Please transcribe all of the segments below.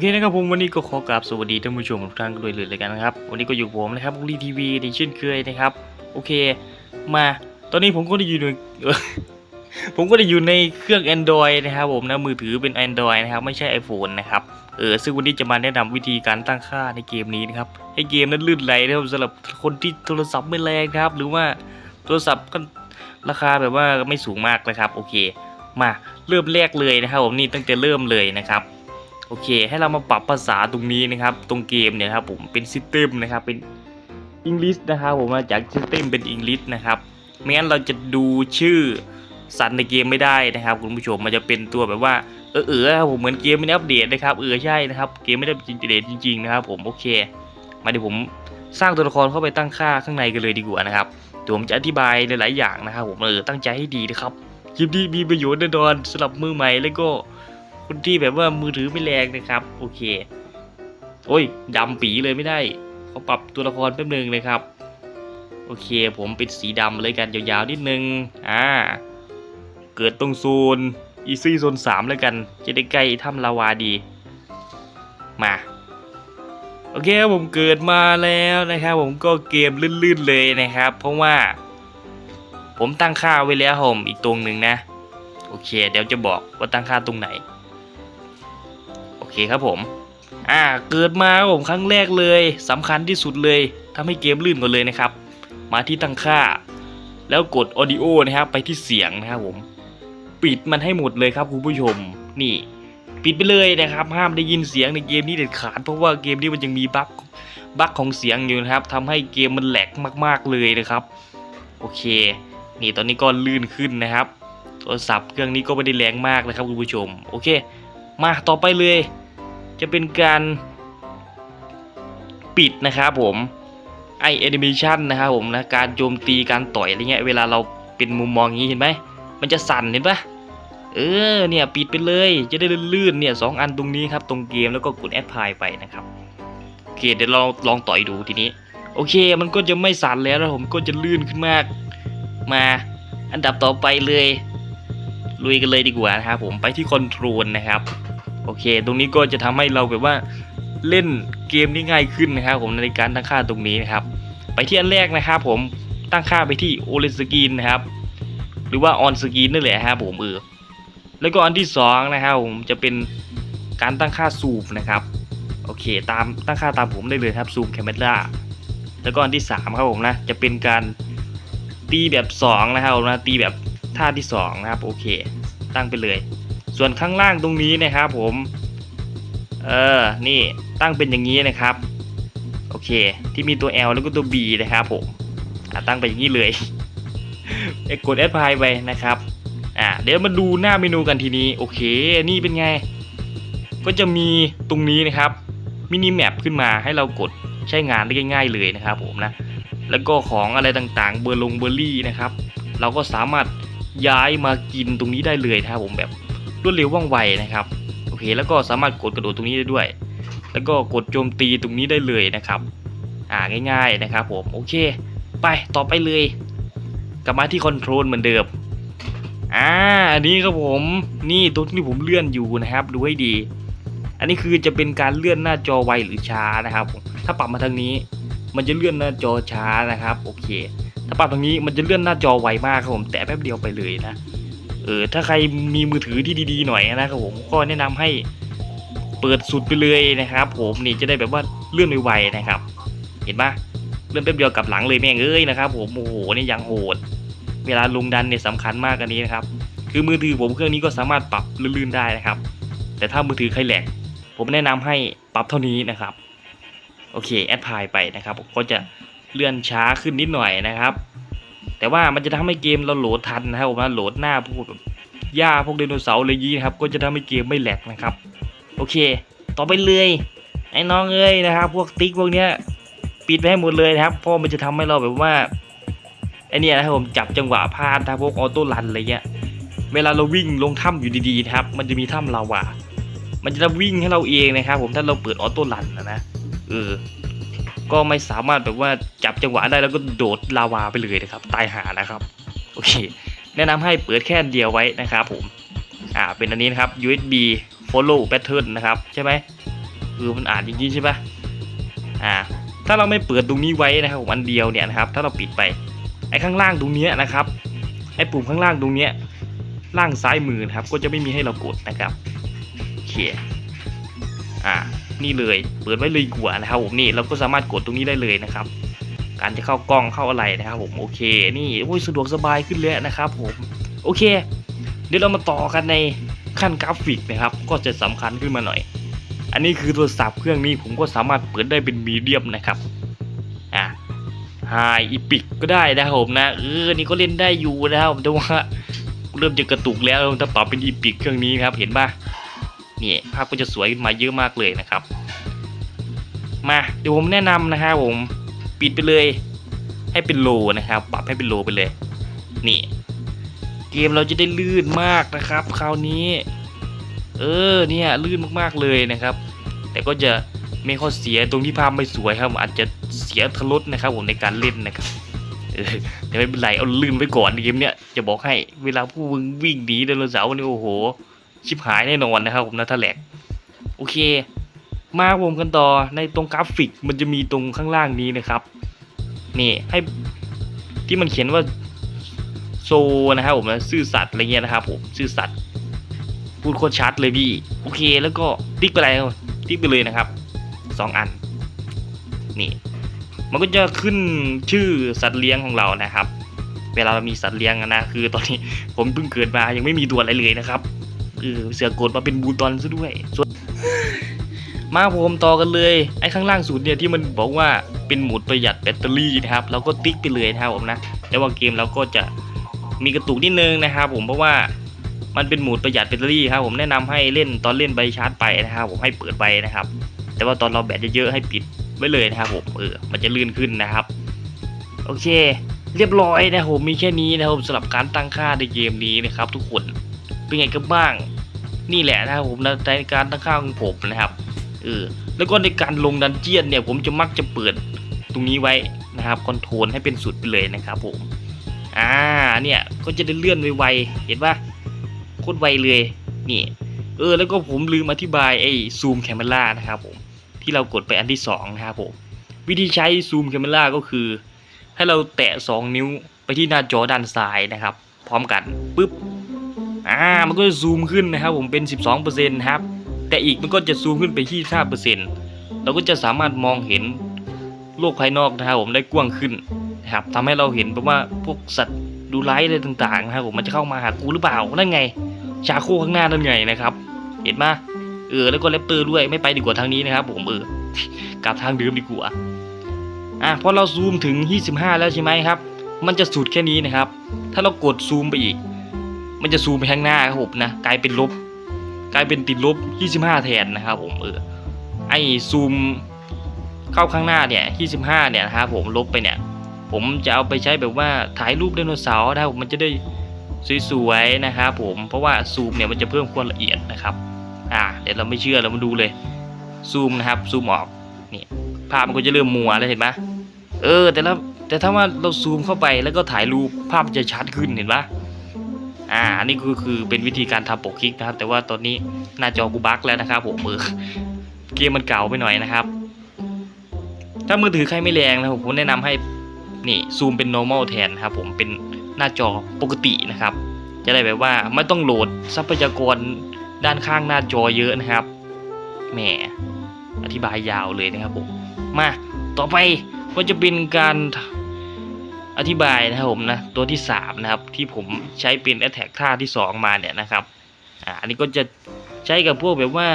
เคนะครับผมวันนี้ก็ขอกราบสวัสดีท่านผู้ชมทุกท่านด้วยเลยเลยกันนะครับ วันนี้ก็อยู่ผมนะครับบุรีทีวีในเช่นเคยนะครับ โอเค มาตอนนี้ผมก็ได้อยู่ในผมก็ได้อยู่ในเครื่อง Android นะครับผมนะมือถือเป็น Android นะครับไม่ใช่ iPhone นะครับเออซึ่งวันนี้จะมาแนะนำวิธีการตั้งค่าในเกมนี้นะครับให้เกมนั้นลื่นไหลนะครับสำหรับคนที่โทรศัพท์ไม่แรงครับ หรือว่าโทรศัพท์ก็ราคาแบบว่าไม่สูงมากนะครับ โอเค มาเริ่มแรกเลยนะครับผมนี่ตั้งแต่เริ่มเลยนะครับ โอเค ให้เรามาปรับภาษาตรงนี้นะครับ ตรงเกมเนี่ยครับผมเป็นซิสเต็มนะครับเป็นอังกฤษนะครับผมมาจากซิสเต็มเป็นอังกฤษนะครับไม่งั้นเราจะดูชื่อสัตว์ในเกมไม่ได้นะครับ คุณผู้ชมมันจะเป็นตัวแบบว่าเออเออครับผมเหมือนเกมไม่ได้อัปเดตนะครับเออใช่นะครับเกมไม่ได้อัปเดตจริงๆนะครับผมโอเค มาเดี๋ยวผมสร้างตัวละครเข้าไปตั้งค่าข้างในกันเลยดีกว่านะครับเดี๋ยวผมจะอธิบายหลายๆอย่างนะครับผมเออตั้งใจให้ดีนะครับคลิปนี้มีประโยชน์แน่นอนสำหรับมือใหม่แล้วก็ คนที่แบบว่ามือถือไม่แรงนะครับ โอเค โอ้ยดำปีเลยไม่ได้เขาปรับตัวละครแป๊บนึงนะครับ โอเค ผมเป็นสีดำเลยกันยาวๆนิดนึง อ่า เกิดตรงโซนอีซี่โซนสามแล้วกัน จะได้ใกล้ถ้ำลาวาดี มา โอเคผมเกิดมาแล้วนะครับ ผมก็เกมลื่นๆเลยนะครับ เพราะว่า ผมตั้งค่าไว้แล้วผมอีกตรงหนึ่งนะ โอเค เดี๋ยวจะบอกว่าตั้งค่าตรงไหน เคครับผมอ่าเกิดมาครับผมครั้งแรกเลยสำคัญที่สุดเลยทำให้เกมลื่นก่อนเลยนะครับ มาที่ตั้งค่า แล้วกด Audio นะครับไปที่เสียงนะครับผมปิดมันให้หมดเลยครับคุณผู้ชมนี่ ปิดไปเลยนะครับ ห้ามได้ยินเสียงในเกมนี้เด็ดขาดเพราะว่าเกมนี้มันยังมีบั๊กบั๊กของเสียงอยู่นะครับทำให้เกมมันแหลกมาก ๆเลยนะครับ โอเค นี่ตอนนี้ก็ลื่นขึ้นนะครับโทรศัพท์เครื่องนี้ก็ไม่ได้แรงมากนะครับคุณผู้ชม โอเค มาต่อไปเลย จะเป็นการปิดนะครับผมไอแอนิเมชันนะครับผมนะการโจมตีการต่อยอะไรเงี้ยเวลาเราเป็นมุมมองอย่างนี้เห็นไหมมันจะสั่นเห็นปะเออเนี่ยปิดไปเลยจะได้ลื่นๆเนี่ยสองอันตรงนี้ครับตรงเกมแล้วก็กดแอดพลายไปนะครับโอเคเดี๋ยวเราลองต่อยดูทีนี้ โอเคมันก็จะไม่สั่นแล้วนะผมก็จะลื่นขึ้นมาก มาอันดับต่อไปเลยลุยกันเลยดีกว่านะครับผมไปที่คอนโทรลนะครับ โอเค ตรงนี้ก็จะทำให้เราแบบว่าเล่นเกมได้ง่ายขึ้นนะครับ ผมในการตั้งค่าตรงนี้นะครับ ไปที่อันแรกนะครับ ผมตั้งค่าไปที่โอเลสกรีนนะครับ หรือว่าออนสกรีนนั่นแหละครับผมเออแล้วก็อันที่สองนะครับผมจะเป็นการตั้งค่าซูมนะครับโอเค ตามตั้งค่าตามผมได้เลยครับซูมแคมเมราแล้วก็อันที่สามครับผมนะจะเป็นการตีแบบสองนะครับนะตีแบบท่าที่สองนะครับโอเค ตั้งไปเลย ส่วนข้างล่างตรงนี้นะครับผมเออนี่ตั้งเป็นอย่างนี้นะครับโอเค ที่มีตัว L แล้วก็ตัว B นะครับผมตั้งไปอย่างนี้เลยเกดแอดพายไปนะครับอ่าเดี๋ยวมาดูหน้าเมนูกันทีนี้โอเค นี่เป็นไง ก็จะมีตรงนี้นะครับมินิแมปขึ้นมาให้เรากดใช้งานได้ง่าย ๆเลยนะครับผมนะแล้วก็ของอะไรต่างๆ เบอร์ลงเบอร์รี่นะครับ เราก็สามารถย้ายมากินตรงนี้ได้เลยนะครับผมแบบ รวดเร็วว่องไวนะครับโอเคแล้วก็สามารถกดกระโดดตรงนี้ได้ด้วย แล้วก็กดโจมตีตรงนี้ได้เลยนะครับอ่าง่ายๆนะครับผมโอเค ไปต่อไปเลย กลับมาที่คอนโทรลเหมือนเดิมอ่าอันนี้ครับผมนี่ตัวที่ผมเลื่อนอยู่นะครับดูให้ดี อันนี้คือจะเป็นการเลื่อนหน้าจอไวหรือช้านะครับ ถ้าปรับมาทางนี้ มันจะเลื่อนหน้าจอช้านะครับโอเค ถ้าปรับทางนี้มันจะเลื่อนหน้าจอไวมากครับผมแต่แป๊บเดียวไปเลยนะ เออถ้าใครมีมือถือที่ดีๆหน่อยนะครับผมก็แนะนำให้เปิดสุดไปเลยนะครับ ผมนี่จะได้แบบว่าเลื่อนไวๆนะครับ เห็นปะเลื่อนแป๊บเดียวกับหลังเลยแม่งเอ้ยนะครับ ผมโอ้โหนี่ยังโหด เวลาลงดันเนี่ยสำคัญมากอันนี้นะครับ คือมือถือผมเครื่องนี้ก็สามารถปรับลื่นๆได้นะครับ แต่ถ้ามือถือใครแหลกผมแนะนำให้ปรับเท่านี้นะครับ โอเคแอดพายไปนะครับก็จะเลื่อนช้าขึ้นนิดหน่อยนะครับ แต่ว่ามันจะทำให้เกมเราโหลดทันนะครับผมนะโหลดหน้าพวกหญ้าพวกไดโนเสาร์อะไรยี้นะครับ ก็จะทำให้เกมไม่แหลกนะครับ โอเค ต่อไปเลยไอ้น้องเอ้ยนะครับ พวกติ๊กพวกเนี้ยปิดไปให้หมดเลยนะครับ เพราะมันจะทำให้เราแบบว่าไอเนี่ยนะครับผมจับจังหวะพลาดนะพวกออโต้รันอะไรเงี้ยเวลาเราวิ่งลงถ้ำอยู่ดีๆนะครับ มันจะมีถ้ำลาวามันจะวิ่งให้เราเองนะครับ ผมถ้าเราเปิดออโต้รันนะนะเออ ก็ไม่สามารถแบบว่าจับจังหวะได้แล้วก็โดดลาวาไปเลยนะครับ ตายหานะครับโอเค แนะนำให้เปิดแค่เดียวไว้นะครับผมอ่าเป็นอันนี้นะครับ USB follow pattern นะครับใช่ไหมคือมันอ่านอย่างนี้ใช่ปะอ่าถ้าเราไม่เปิดตรงนี้ไว้นะครับผมอันเดียวเนี่ยนะครับ ถ้าเราปิดไปไอ้ข้างล่างตรงนี้นะครับไอ้ปุ่มข้างล่างตรงนี้ล่างซ้ายมือนะครับ ก็จะไม่มีให้เรากดนะครับโอเคอ่า นี่เลย เปิดไว้เลยกว่านะครับผมนี่เราก็สามารถกดตรงนี้ได้เลยนะครับ การจะเข้ากล้องเข้าอะไรนะครับผมโอเคนี่โอ้ยสะดวกสบายขึ้นแล้วนะครับผมโอเค เดี๋ยวเรามาต่อกันในขั้นกราฟิกนะครับ ก็จะสำคัญขึ้นมาหน่อย อันนี้คือโทรศัพท์เครื่องนี้ผมก็สามารถเปิดได้เป็นมีเดียมนะครับอะไฮอีพิกก็ได้นะครับผมนะเออนี่ก็เล่นได้อยู่นะครับแต่ว่าเริ่มจะกระตุกแล้วถ้าปรับเป็นอีพิกเครื่องนี้ครับเห็นป่ะนี่ภาพก็จะสวยขึ้นมาเยอะมากเลยนะครับ มาเดี๋ยวผมแนะนำนะครับผมปิดไปเลย ให้เป็นโลนะครับ ปรับให้เป็นโลไปเลย นี่ เกมเราจะได้ลื่นมากนะครับ คราวนี้ เออเนี่ยลื่นมากๆเลยนะครับ แต่ก็จะไมีข้อเสียตรงที่ภาพไม่สวยครับ อาจจะเสียทรสนะครับผมในการเล่นนะครับแต่ไม่เป็นไรเอาลื่นไว้ก่อนเกมเนี้ยจะบอกให้เวลาผู้วิ่งวิ่งหนีไดโนเสาร์นี่โอ้โห ชิบหายแน่นอนนะครับผมนะถ้าแหลกโอเค มาผมกันต่อในตรงกราฟิกมันจะมีตรงข้างล่างนี้นะครับ นี่ให้ที่มันเขียนว่าโซนะครับผมนะซื่อสัตย์อะไรเงี้ยนะครับผมซื่อสัตย์พูดโคตรชัดเลยพี่โอเคแล้วก็ติ๊กไปเลยติ๊กไปเลยนะครับสองอัน นี่ มันก็จะขึ้นชื่อสัตว์เลี้ยงของเรานะครับ เวลาเรามีสัตว์เลี้ยงนะคือ ตอนนี้ผมเพิ่งเกิดมายังไม่มีตัวอะไรเลยนะครับเออเสือกดมาเป็นบูตอนซะด้วยส่วน มาผมต่อกันเลยไอ้ข้างล่างสุดเนี่ยที่มันบอกว่าเป็นโหมดประหยัดแบตเตอรี่นะครับเราก็ติ๊กไปเลยนะครับผมนะแต่ว่าเกมเราก็จะมีกระตุกนิดนึงนะครับผมเพราะว่ามันเป็นโหมดประหยัดแบตเตอรี่ครับผมแนะนำให้เล่นตอนเล่นใบชาร์จไปนะครับผมให้เปิดไปนะครับ แต่ว่าตอนเราแบตเยอะๆให้ปิดไว้เลยนะครับผมเออมันจะลื่นขึ้นนะครับ โอเค เรียบร้อยนะผมมีแค่นี้นะครับผมสำหรับการตั้งค่าในเกมนี้นะครับ ทุกคนเป็นไงกันบ้าง นี่แหละนะครับผมนะในการตั้งค่าของผมนะครับ ออแล้วก็ในการลงดันเจียนเนี่ยผมจะมักจะเปิดตรงนี้ไว้นะครับคอนโทรลให้เป็นสุดไปเลยนะครับผมอ่าเนี่ยก็จะได้เลื่อนไวๆเห็นปะโคตรไวเลยนี่เออแล้วก็ผมลืมอธิบายไอ้ซูมแคม e รานะครับผมที่เรากดไปอันที่สองนะครับผมวิธีใช้ซูมแคม e ราก็คือ ให้เราแตะ 2 นิ้วไปที่หน้าจอด้านซ้ายนะครับ พร้อมกันปุ๊บอ่ามันก็จะซูมขึ้นนะครับผมเป็น 12%นะครับ แต่อีกมันก็จะซูมขึ้นไปที่5%เราก็จะสามารถมองเห็นโลกภายนอกนะครับผมได้กว้างขึ้นนะครับทำให้เราเห็นแบบว่าพวกสัตว์ดูร้ายอะไรต่างๆนะครับผมมันจะเข้ามาหากูหรือเปล่านั่นไง ชาโคข้างหน้านั่นไงนะครับ เห็นไหมเออแล้วก็แรปเตอร์ด้วยไม่ไปดีกว่าทางนี้นะครับ ผมเออกลับทางเดิมดีกว่าอะพอเราซูมถึง 25 แล้วใช่ไหมครับ มันจะสุดแค่นี้นะครับ ถ้าเรากดซูมไปอีก มันจะซูมไปข้างหน้าครับผมนะกลายเป็นลบ กลายเป็นติดลบ 25 แทนนะครับผมเออไอซูมเข้าข้างหน้าเนี่ย 25 เนี่ยนะครับผมลบไปเนี่ย ผมจะเอาไปใช้แบบว่าถ่ายรูปไดโนเสาร์นะครับผมมันจะได้สวยๆนะครับผมเพราะว่าซูมเนี่ยมันจะเพิ่มความละเอียดนะครับอ่าเดี๋ยวเราไม่เชื่อเรามาดูเลยซูมนะครับซูมออกนี่ภาพมันก็จะเริ่มมัวแล้วเห็นไหมเออแต่ละแต่ถ้าว่าเราซูมเข้าไปแล้วก็ถ่ายรูปภาพจะชัดขึ้นเห็นปะ อ่าอันนี้คือคือเป็นวิธีการทำปกคลิกนะครับ แต่ว่าตอนนี้หน้าจอกูบั๊กแล้วนะครับผมเออเกมมันเก่าไปหน่อยนะครับ ถ้ามือถือใครไม่แรงนะผมแนะนำให้นี่ซูมเป็น normal แทนครับผมเป็นหน้าจอปกตินะครับ จะได้แบบว่าไม่ต้องโหลดทรัพยากรด้านข้างหน้าจอเยอะนะครับแหมอธิบายยาวเลยนะครับผมมาต่อไปก็จะเป็นการ อธิบายนะครับผมนะตัวที่สามนะครับที่ผมใช้เป็น attack ท่าที่สองมาเนี่ยนะครับอ่าอันนี้ก็จะใช้กับพวกแบบว่า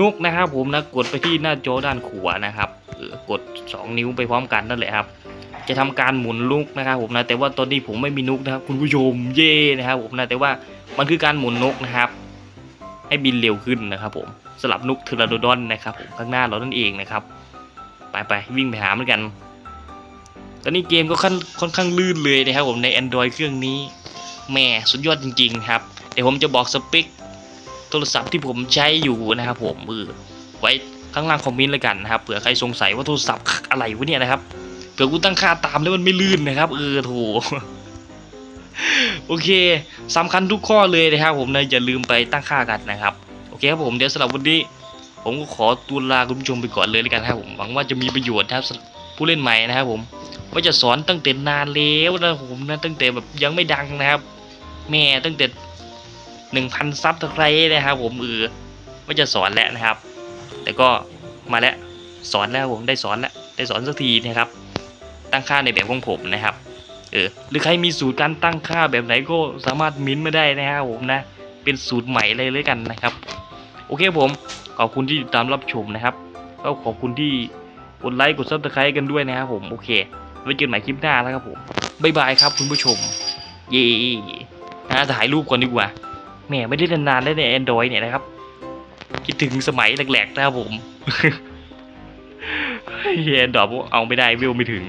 นุกนะครับผมนะกดไปที่หน้าจอด้านขวานะครับเออกด 2 นิ้วไปพร้อมกันนั่นแหละครับ จะทำการหมุนลูกนะครับผมนะแต่ว่าตอนนี้ผมไม่มีนุกนะครับคุณผู้ชมเย่นะครับผมนะแต่ว่ามันคือการหมุนนกนะครับ ให้บินเร็วขึ้นนะครับผมสลับนุกเทอร์โดดอนนะครับผมข้างหน้าเรานั่นเองนะครับ ไปไปวิ่งไปหาเหมือนกัน ตอนนี้เกมก็ค่อนค่อนข้างลื่นเลยนะครับผมใน Android เครื่องนี้แหม่สุดยอดจริง ๆ ครับ เดี๋ยวผมจะบอกสเปคโทรศัพท์ที่ผมใช้อยู่นะครับผมมือไว้ข้างล่างคอมเมนต์เลยกันนะครับเผื่อใครสงสัยว่าโทรศัพท์อะไรวะเนี่ยนะครับเผื่อกูตั้งค่าตามแล้วมันไม่ลื่นนะครับ เออโถโอเคสำคัญทุกข้อเลยนะครับผมนะอย่าลืมไปตั้งค่ากันนะครับโอเคครับผมเดี๋ยวสำหรับวันนี้ผมก็ขอตัวลาคุณผู้ชมไปก่อนเลยแล้วกันนะครับผมหวังว่าจะมีประโยชน์นะครับสำหรับผู้เล่นใหม่นะครับผม ว่าจะสอนตั้งแต่นานแล้วนะผมนะตั้งแต่แบบยังไม่ดังนะครับ แม่ตั้งแต่หนึ่งพันซับตะไคร้นะครับ ผมเออว่าจะสอนแล้วนะครับ แต่ก็มาแล้วสอนแล้วผมได้สอนแล้วได้สอนสักทีนะครับ ตั้งค่าในแบบของผมนะครับเออหรือใครมีสูตรการตั้งค่าแบบไหนก็สามารถมิ้นมาได้นะครับผมนะ เป็นสูตรใหม่เลยเลยกันนะครับ โอเคผมขอบคุณที่ติดตามรับชมนะครับ ก็ขอบคุณที่กดไลค์กดซับสไครต์กันด้วยนะครับผมโอเค ไว้เจอกันใหม่คลิปหน้าแล้วครับผมบ๊ายบายครับคุณผู้ชม เย่นะถ่ายรูปก่อนดีกว่าแหมไม่ได้นานๆได้ใน Android เนี่ยนะครับ คิดถึงสมัยแหลกๆนะครับผมเฮ้ยแอนดรอปเอาไม่ได้วิวไม่ถึง